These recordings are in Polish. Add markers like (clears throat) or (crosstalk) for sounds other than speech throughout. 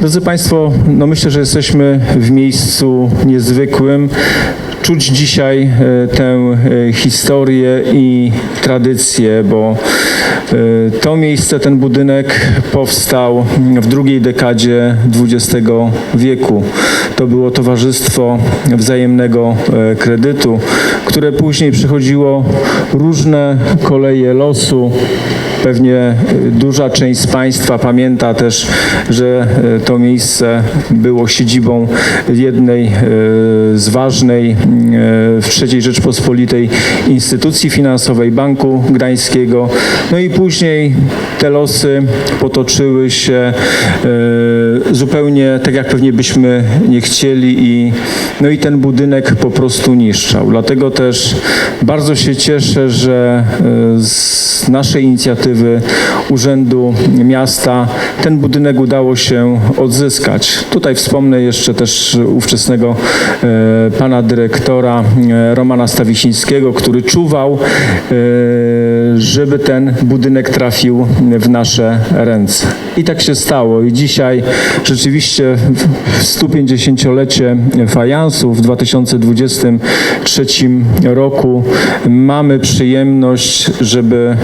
Drodzy Państwo, no myślę, że jesteśmy w miejscu niezwykłym. Czuć dzisiaj e, tę e, historię i tradycję, bo e, to miejsce, ten budynek powstał w drugiej dekadzie XX wieku. To było Towarzystwo Wzajemnego Kredytu, które później przechodziło różne koleje losu. Pewnie y, duża część z Państwa pamięta też, że y, to miejsce było siedzibą jednej y, z ważnej w III Rzeczpospolitej instytucji finansowej Banku Gdańskiego. No i później te losy potoczyły się zupełnie tak, jak pewnie byśmy nie chcieli i, no i ten budynek po prostu niszczał. Dlatego też bardzo się cieszę, że z naszej inicjatywy Urzędu Miasta ten budynek udało się odzyskać. Tutaj wspomnę jeszcze też ówczesnego e, pana dyrektora e, Romana Stawisińskiego, który czuwał, e, żeby ten budynek trafił w nasze ręce. I tak się stało. I dzisiaj rzeczywiście w 150-lecie fajansu w 2023 roku mamy przyjemność, żeby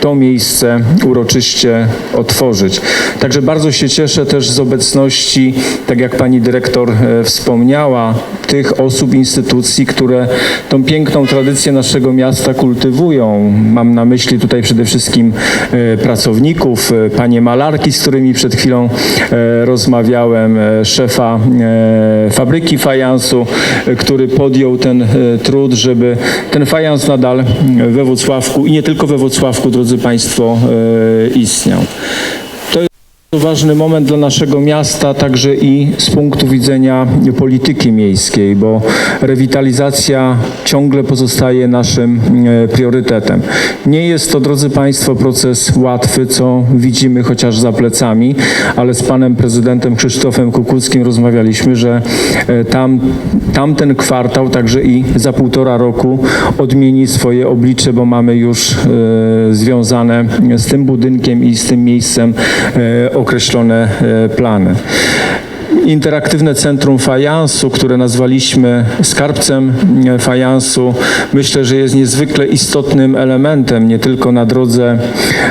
to miejsce uroczyście otworzyć. Także bardzo się cieszę też z obecności, tak jak pani dyrektor e, wspomniała, tych osób, instytucji, które tą piękną tradycję naszego miasta kultywują. Mam na myśli tutaj przede wszystkim e, pracowników, e, panie malarki, z którymi przed chwilą rozmawiałem, szefa fabryki fajansu, który podjął ten trud, żeby ten fajans nadal we Włocławku i nie tylko we Włocławku, drodzy Państwo, e, istniał. To ważny moment dla naszego miasta, także i z punktu widzenia polityki miejskiej, bo rewitalizacja ciągle pozostaje naszym e, priorytetem. Nie jest to, drodzy Państwo, proces łatwy, co widzimy chociaż za plecami, ale z panem prezydentem Krzysztofem Kukuckim rozmawialiśmy, że e, tam, tamten kwartał, także i za półtora roku odmieni swoje oblicze, bo mamy już e, związane z tym budynkiem i z tym miejscem określone e, plany. Interaktywne Centrum Fajansu, które nazwaliśmy skarbcem e, fajansu, myślę, że jest niezwykle istotnym elementem nie tylko na drodze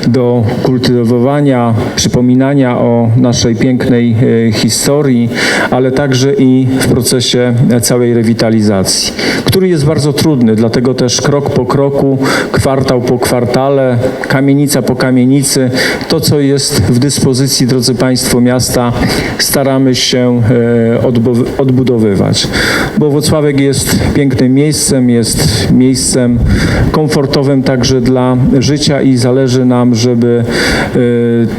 do kultywowania, przypominania o naszej pięknej e, historii, ale także i w procesie e, całej rewitalizacji, który jest bardzo trudny, dlatego też krok po kroku, kwartał po kwartale, kamienica po kamienicy, to co jest w dyspozycji, drodzy Państwo, miasta, staramy się e, odbu- odbudowywać. Bo Włocławek jest pięknym miejscem, jest miejscem komfortowym także dla życia i zależy nam, żeby e,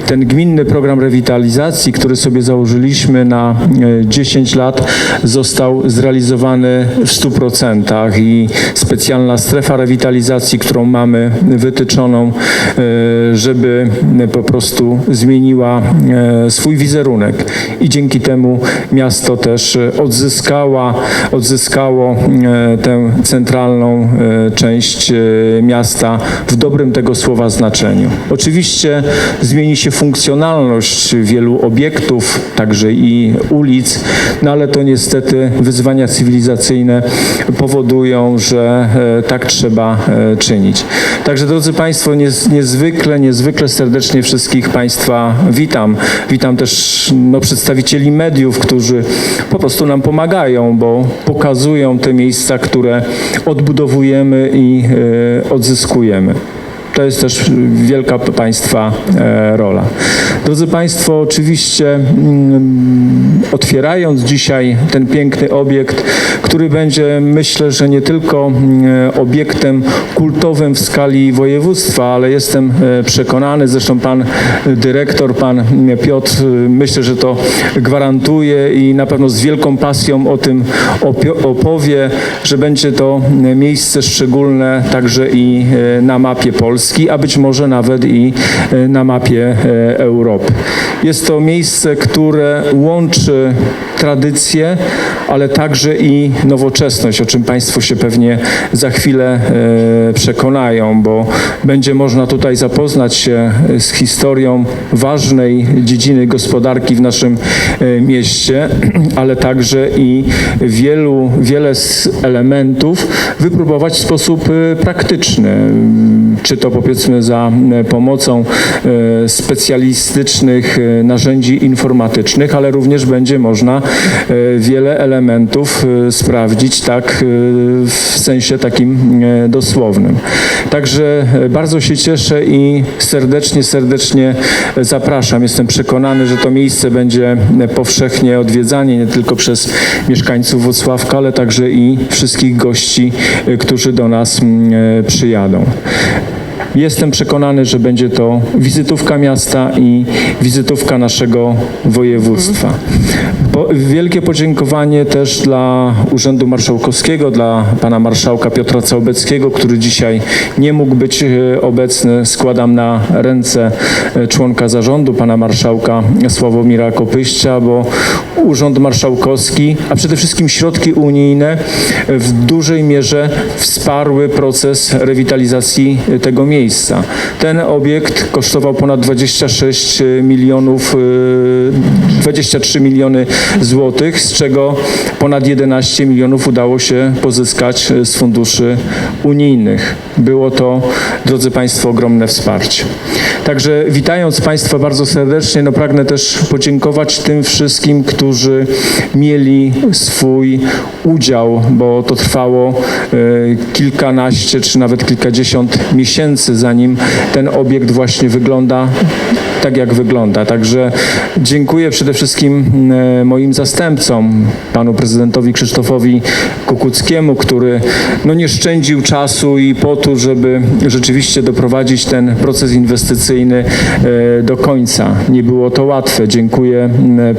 ten gminny program rewitalizacji, który sobie założyliśmy na e, 10 lat, został zrealizowany w 100% i specjalna strefa rewitalizacji, którą mamy wytyczoną, e, żeby po prostu zmieniła e, swój wizerunek i dzięki temu miasto też e, odzyskała, odzyskało e, tę centralną e, część miasta w dobrym tego słowa znaczeniu. Oczywiście zmieni się funkcjonalność wielu obiektów, także i ulic, no ale to niestety wyzwania cywilizacyjne powodują, że tak trzeba czynić. Także drodzy Państwo, niez, niezwykle, niezwykle serdecznie wszystkich Państwa witam. Witam też no, przedstawicieli mediów, którzy po prostu nam pomagają, bo pokazują te miejsca, które odbudowujemy i e, odzyskujemy. To jest też wielka Państwa e, rola. Drodzy Państwo, oczywiście mm, otwierając dzisiaj ten piękny obiekt, który będzie myślę, że nie tylko mm, obiektem kultowym w skali województwa, ale jestem e, przekonany, zresztą pan dyrektor, pan Piotr, e, myślę, że to gwarantuje i na pewno z wielką pasją o tym opowie, że będzie to miejsce szczególne także i e, na mapie Polski. A być może nawet i e, na mapie e, Jest to miejsce, które łączy tradycję, ale także i nowoczesność, o czym Państwo się pewnie za chwilę e, przekonają, bo będzie można tutaj zapoznać się z historią ważnej dziedziny gospodarki w naszym e, mieście, (clears throat) ale także i wielu, wiele z elementów wypróbować w sposób e, praktyczny. Czy to powiedzmy za e, pomocą e, e, narzędzi informatycznych, ale również będzie można e, wiele elementów e, sprawdzić tak w sensie takim dosłownym. Także bardzo się cieszę i serdecznie, serdecznie zapraszam. Jestem przekonany, że to miejsce będzie powszechnie odwiedzanie nie tylko przez mieszkańców Włocławka, ale także i wszystkich gości, którzy do nas przyjadą. Jestem przekonany, że będzie to wizytówka miasta i wizytówka naszego województwa. Po, wielkie podziękowanie też dla Urzędu Marszałkowskiego, dla pana marszałka Piotra Całbeckiego, który dzisiaj nie mógł być e, obecny. Składam na ręce e, członka zarządu, pana marszałka Sławomira Kopyścia, bo Urząd Marszałkowski, a przede wszystkim środki unijne w dużej mierze wsparły proces rewitalizacji tego miejsca. Ten obiekt kosztował ponad 26 milionów, e, 23 miliony złotych, z czego ponad 11 milionów udało się pozyskać z funduszy unijnych. Było to, drodzy Państwo, ogromne wsparcie. Także witając Państwa bardzo serdecznie, no pragnę też podziękować tym wszystkim, którzy mieli swój udział, bo to trwało e, kilkanaście czy nawet kilkadziesiąt miesięcy, zanim ten obiekt właśnie wygląda tak, jak wygląda. Także dziękuję przede wszystkim e, moim zastępcom, panu prezydentowi Krzysztofowi Kukuckiemu, który no, nie szczędził czasu i potu, żeby rzeczywiście doprowadzić ten proces inwestycyjny e, do końca. Nie było to łatwe. Dziękuję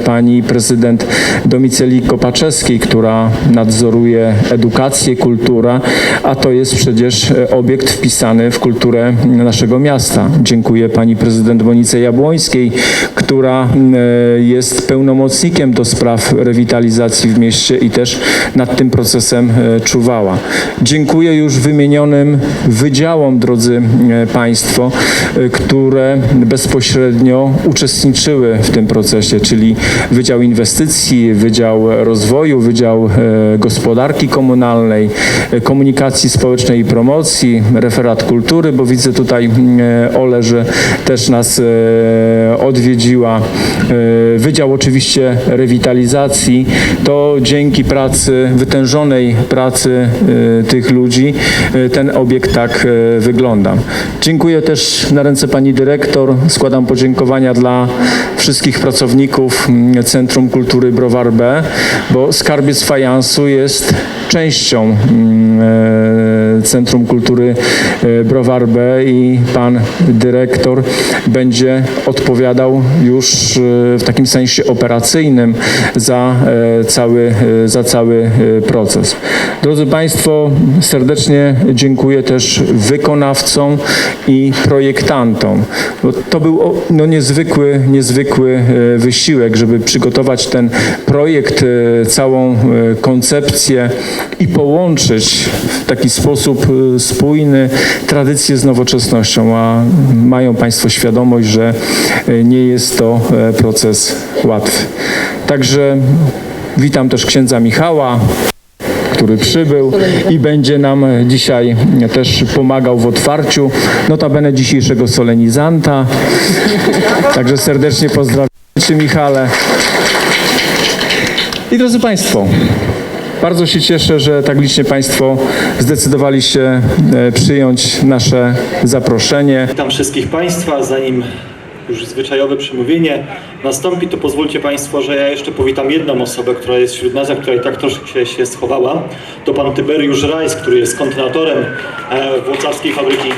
pani prezydent Domiceli Kopaczewskiej, która nadzoruje edukację, kulturę, a to jest przecież e, obiekt wpisany w kulturę naszego miasta. Dziękuję pani prezydent Monice Jabłońskiej, która e, jest pełnomocnikiem do spraw rewitalizacji w mieście i też nad tym procesem e, czuwała. Dziękuję już wymienionym wydziałom, drodzy e, Państwo, które bezpośrednio uczestniczyły w tym procesie, czyli Wydział Inwestycji, Wydział Rozwoju, Wydział Gospodarki Komunalnej, Komunikacji Społecznej i Promocji, Referat Kultury, bo widzę tutaj Ole, że też nas odwiedziła. E, Wydział oczywiście rewitalizacji. To dzięki pracy, wytężonej pracy e, tych ludzi e, ten obiekt tak e, wygląda. Dziękuję też na ręce pani dyrektor. Składam podziękowania dla wszystkich pracowników mm, Centrum Kultury Browar B, bo Skarbiec Fajansu jest częścią mm, e, Centrum Kultury e, Browar B i pan dyrektor będzie odpowiadał już e, w takim sensie operacyjnym za cały, za cały proces. Drodzy Państwo, serdecznie dziękuję też wykonawcom i projektantom. To był no, niezwykły, niezwykły wysiłek, żeby przygotować ten projekt, całą koncepcję i połączyć w taki sposób e, spójny tradycję z nowoczesnością, a mają Państwo świadomość, że e, nie jest to e, proces łatwy. Także witam też księdza Michała, który przybył i będzie nam dzisiaj też pomagał w otwarciu. Notabene dzisiejszego solenizanta. Także serdecznie pozdrawiam Michale. I drodzy Państwo, bardzo się cieszę, że tak licznie Państwo zdecydowali się e, przyjąć nasze zaproszenie. Witam wszystkich Państwa. Zanim już zwyczajowe przemówienie nastąpi, to pozwólcie Państwo, że ja jeszcze powitam jedną osobę, która jest wśród nas, a która i tak troszkę się schowała. To Pan Tyberiusz Rajs, który jest kontynuatorem e, Włocławskiej Fabryki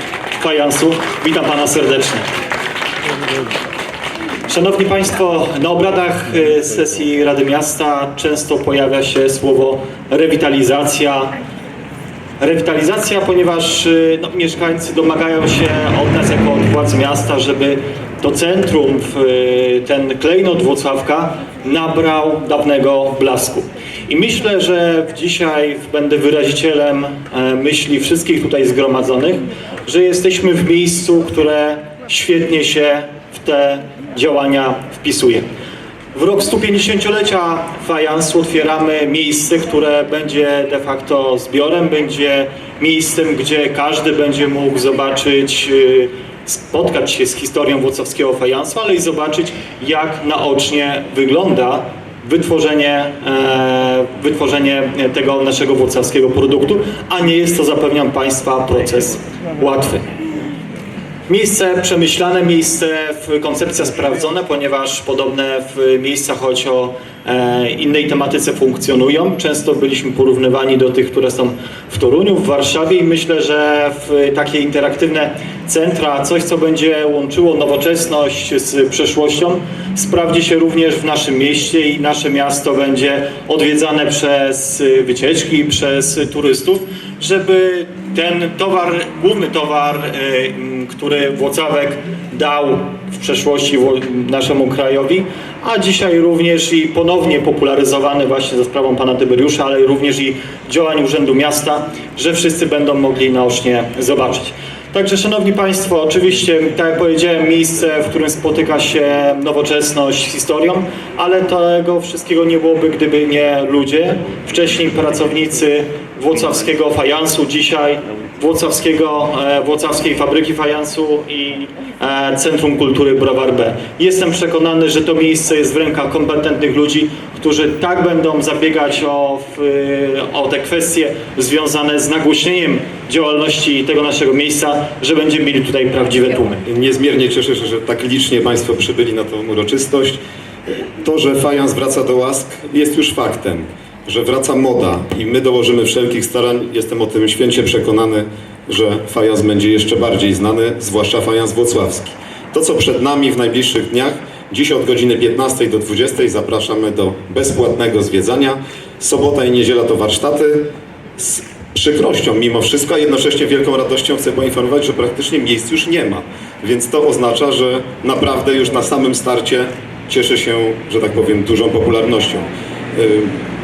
Fajansu. Witam Pana serdecznie. Szanowni Państwo, na obradach e, sesji Rady Miasta często pojawia się słowo rewitalizacja, Rewitalizacja, ponieważ y, no, mieszkańcy domagają się od nas jako od władz miasta, żeby to centrum, y, ten klejnot Włocławka nabrał dawnego blasku. I myślę, że dzisiaj będę wyrazicielem e, myśli wszystkich tutaj zgromadzonych, że jesteśmy w miejscu, które świetnie się w te działania wpisuje. W rok 150-lecia fajansu otwieramy miejsce, które będzie de facto zbiorem, będzie miejscem, gdzie każdy będzie mógł zobaczyć, y, spotkać się z historią włocławskiego fajansu, ale i zobaczyć, jak naocznie wygląda wytworzenie, e, wytworzenie tego naszego włocławskiego produktu, a nie jest to, zapewniam Państwa, proces łatwy. Miejsce przemyślane, miejsce koncepcja sprawdzone, ponieważ podobne w miejscach, choć o e, innej tematyce funkcjonują. Często byliśmy porównywani do tych, które są w Toruniu, w Warszawie i myślę, że takie interaktywne centra, coś co będzie łączyło nowoczesność z przeszłością, sprawdzi się również w naszym mieście i nasze miasto będzie odwiedzane przez wycieczki, przez turystów, żeby ten towar, główny towar, m, który Włocławek dał w przeszłości naszemu krajowi, a dzisiaj również i ponownie popularyzowany właśnie za sprawą pana Tyberiusza, ale również i działań Urzędu Miasta, że wszyscy będą mogli naocznie zobaczyć. Także Szanowni Państwo, oczywiście, tak jak powiedziałem, miejsce, w którym spotyka się nowoczesność z historią, ale tego wszystkiego nie byłoby, gdyby nie ludzie. Wcześniej pracownicy włocławskiego fajansu, dzisiaj włocławskiego, e, włocławskiej fabryki fajansu i e, Centrum Kultury Browar B. Jestem przekonany, że to miejsce jest w rękach kompetentnych ludzi, którzy tak będą zabiegać o, o te kwestie związane z nagłośnieniem działalności tego naszego miejsca, że będziemy mieli tutaj prawdziwe tłumy. Niezmiernie cieszę się, że tak licznie Państwo przybyli na tą uroczystość. To, że fajans wraca do łask jest już faktem, że wraca moda i my dołożymy wszelkich starań. Jestem o tym święcie przekonany, że fajans będzie jeszcze bardziej znany, zwłaszcza fajans włocławski. To, co przed nami w najbliższych dniach, dziś od godziny 15 do 20 zapraszamy do bezpłatnego zwiedzania. Sobota i niedziela to warsztaty. Z przykrością mimo wszystko, a jednocześnie wielką radością chcę poinformować, że praktycznie miejsc już nie ma. Więc to oznacza, że naprawdę już na samym starcie cieszy się, że tak powiem, dużą popularnością.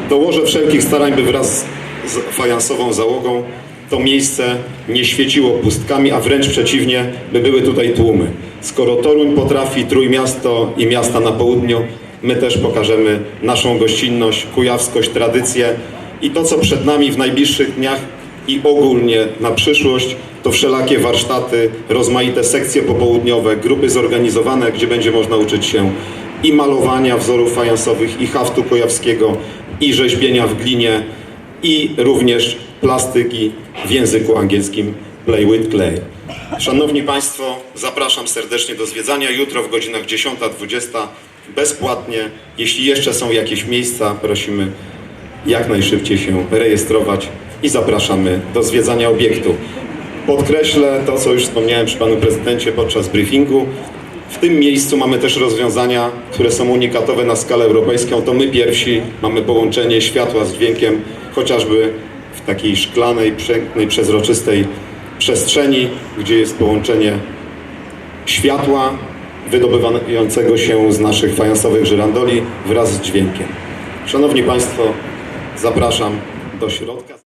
Dołożę wszelkich starań, by wraz z fajansową załogą to miejsce nie świeciło pustkami, a wręcz przeciwnie, by były tutaj tłumy. Skoro Toruń potrafi, Trójmiasto i miasta na południu, my też pokażemy naszą gościnność, kujawskość, tradycję i to, co przed nami w najbliższych dniach i ogólnie na przyszłość, to wszelakie warsztaty, rozmaite sekcje popołudniowe, grupy zorganizowane, gdzie będzie można uczyć się i malowania wzorów fajansowych, i haftu kujawskiego, i rzeźbienia w glinie, i również plastyki w języku angielskim Play with Clay. Szanowni Państwo, zapraszam serdecznie do zwiedzania jutro w godzinach 10-20 bezpłatnie. Jeśli jeszcze są jakieś miejsca, prosimy jak najszybciej się rejestrować i zapraszamy do zwiedzania obiektu. Podkreślę to, co już wspomniałem przy panu prezydencie podczas briefingu. W tym miejscu mamy też rozwiązania, które są unikatowe na skalę europejską. To my pierwsi mamy połączenie światła z dźwiękiem, chociażby w takiej szklanej, pięknej, przezroczystej przestrzeni, gdzie jest połączenie światła wydobywającego się z naszych fajansowych żyrandoli wraz z dźwiękiem. Szanowni Państwo, zapraszam do środka.